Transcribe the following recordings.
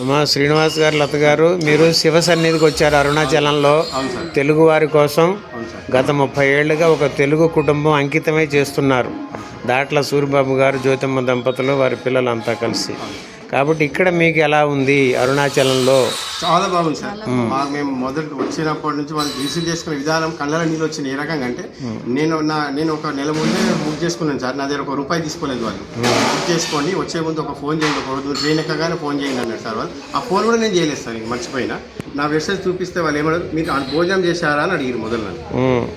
అమ్మా శ్రీనివాస్ గారు లత గారు మీరు శివ సన్నిధికి వచ్చారు అరుణాచలంలో. తెలుగు వారి కోసం గత ముప్పై ఏళ్ళుగా ఒక తెలుగు కుటుంబం అంకితమై చేస్తున్నారు. దాట్ల సూరిబాబు గారు జ్యోతిమ్మ దంపతులు వారి పిల్లలంతా కలిసి. కాబట్టి ఇక్కడ మీకు ఎలా ఉంది అరుణాచలంలో? చాలా బాగుంది సార్. మాకు మేము మొదటి వచ్చినప్పటి నుంచి వాళ్ళు రిసీవ్ చేసుకునే విధానం కళ్ళ నీళ్ళు వచ్చిన ఏ రకంగా అంటే నేను నా నేను ఒక నెల ముందే బుక్ చేసుకున్నాను సార్. నా దగ్గర ఒక రూపాయి తీసుకోలేదు వాళ్ళు. బుక్ చేసుకోండి వచ్చే ముందు ఒక ఫోన్ చేయండి. ఒక రోజు ట్రైన్ ఎక్కగానే ఫోన్ చేయండి అన్నారు సార్ వాళ్ళు. ఆ ఫోన్ కూడా నేను చేయలేదు సార్ మర్చిపోయినా. నా వెబ్సైట్ చూపిస్తే వాళ్ళు ఏమన్నారు? మీరు ఆ భోజనం చేశారా? అని అడిగారు మొదలు నన్ను.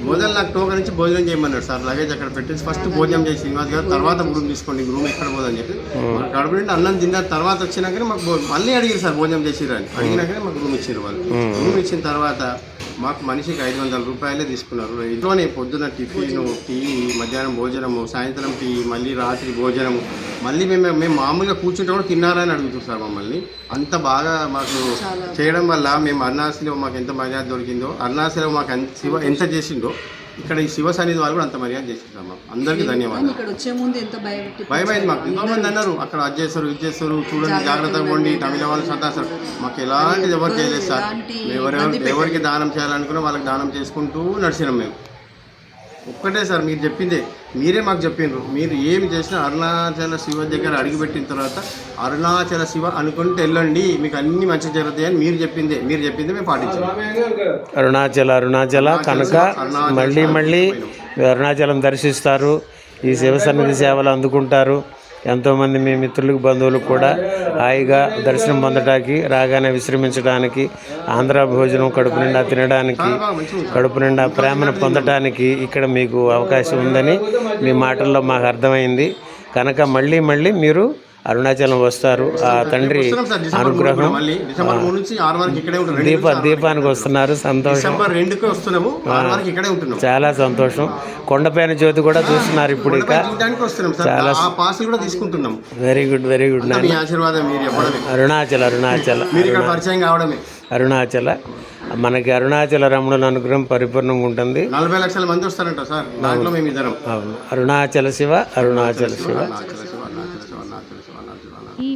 మొదలు నాకు టోకన్ నుంచి భోజనం చేయమన్నాడు సార్ లగేజ్ అక్కడ పెట్టేసి ఫస్ట్ భోజనం చేసి శ్రీనివాస్ గారు తర్వాత రూమ్ తీసుకోండి రూమ్ ఎక్కడ పోదని చెప్పి. మాకు కడుపు నిండి అన్నం తిన్న తర్వాత వచ్చినాకనే మాకు మళ్ళీ అడిగారు సార్ భోజనం చేసిర్రు అని. అడిగినాకనే మాకు రూమ్ ఇచ్చారు వాళ్ళు. రూమ్ ఇచ్చిన తర్వాత మాకు మనిషికి ఐదు వందల రూపాయలే తీసుకున్నారు. ఇంట్లోనే పొద్దున టిఫిన్ టీ మధ్యాహ్నం భోజనము సాయంత్రం టీ మళ్ళీ రాత్రి భోజనము. మళ్ళీ మేము మేము మామూలుగా కూర్చుంటే కూడా తిన్నారా అని అడుగుతారు సార్ మమ్మల్ని. అంత బాగా మాకు చేయడం వల్ల మేము అరుణాచలో మాకు ఎంత మర్యాద దొరికిందో అరుణాచలో మాకు ఎంత శివ ఎంత చేసిందో ఇక్కడ ఈ శివ సన్నిధి వాళ్ళు కూడా అంత మర్యాద చేసింటారు మాకు అందరికీ ధన్యవాదాలు. ఇక్కడ వచ్చే ముందు ఎంత భయపెట్టి మాకు. ఎంతో మంది అన్నారు అక్కడ అది చేస్తారు ఇది చేస్తారు చూడండి జాగ్రత్తగా ఉండి తమిళ వాళ్ళు సతాస్తారు మాకు ఎలాంటిది ఎవరు చేయలేదు సార్. ఎవరెవరు ఎవరికి దానం చేయాలనుకున్నా వాళ్ళకి దానం చేసుకుంటూ నడిచినాం మేము. ఒక్కటే సార్ మీరు చెప్పిందే. మీరే మాకు చెప్పిండ్రు. మీరు ఏమి చేసినా అరుణాచల శివ దగ్గర అడిగిపెట్టిన తర్వాత అరుణాచల శివ అనుకుంటే వెళ్ళండి మీకు అన్ని మంచి జరుగుతాయి అని మీరు చెప్పిందే. మీరు చెప్పిందే మేము పాటించాం. అరుణాచల అరుణాచల కనుక మళ్ళీ మళ్ళీ అరుణాచలం దర్శిస్తారు. ఈ శివ సన్నిధి సేవలు అందుకుంటారు. ఎంతోమంది మీ మిత్రులకు బంధువులకు కూడా హాయిగా దర్శనం పొందడానికి రాగానే విశ్రమించడానికి ఆంధ్ర భోజనం కడుపు నిండా తినడానికి కడుపు నిండా ప్రేమను పొందటానికి ఇక్కడ మీకు అవకాశం ఉందని మీ మాటల్లో మాకు అర్థమైంది. కనుక మళ్ళీ మళ్ళీ మీరు అరుణాచలం వస్తారు. ఆ తండ్రి అనుగ్రహం. దీప దీపానికి వస్తున్నారు. సంతోషం. వస్తున్నాము. ఇక్కడే ఉంటున్నాం చాలా సంతోషం. కొండపైన జ్యోతి కూడా చూస్తున్నారు ఇప్పుడు ఇక. పాసులు కూడా తీసుకుంటున్నాం. Very good very good Arunachala Arunachala పరిచయం కావడమే. అరుణాచల. మనకి అరుణాచల రమణుల అనుగ్రహం పరిపూర్ణంగా ఉంటుంది. నలభై లక్షల మంది వస్తారంట సార్. దాంట్లో మేము ఇద్దరం అవును. అరుణాచల శివ. అరుణాచల శివ అరుణాచల శివ, అరుణాచల శివ, అరుణాచల శివ, అరుణాచల శివ. ఈ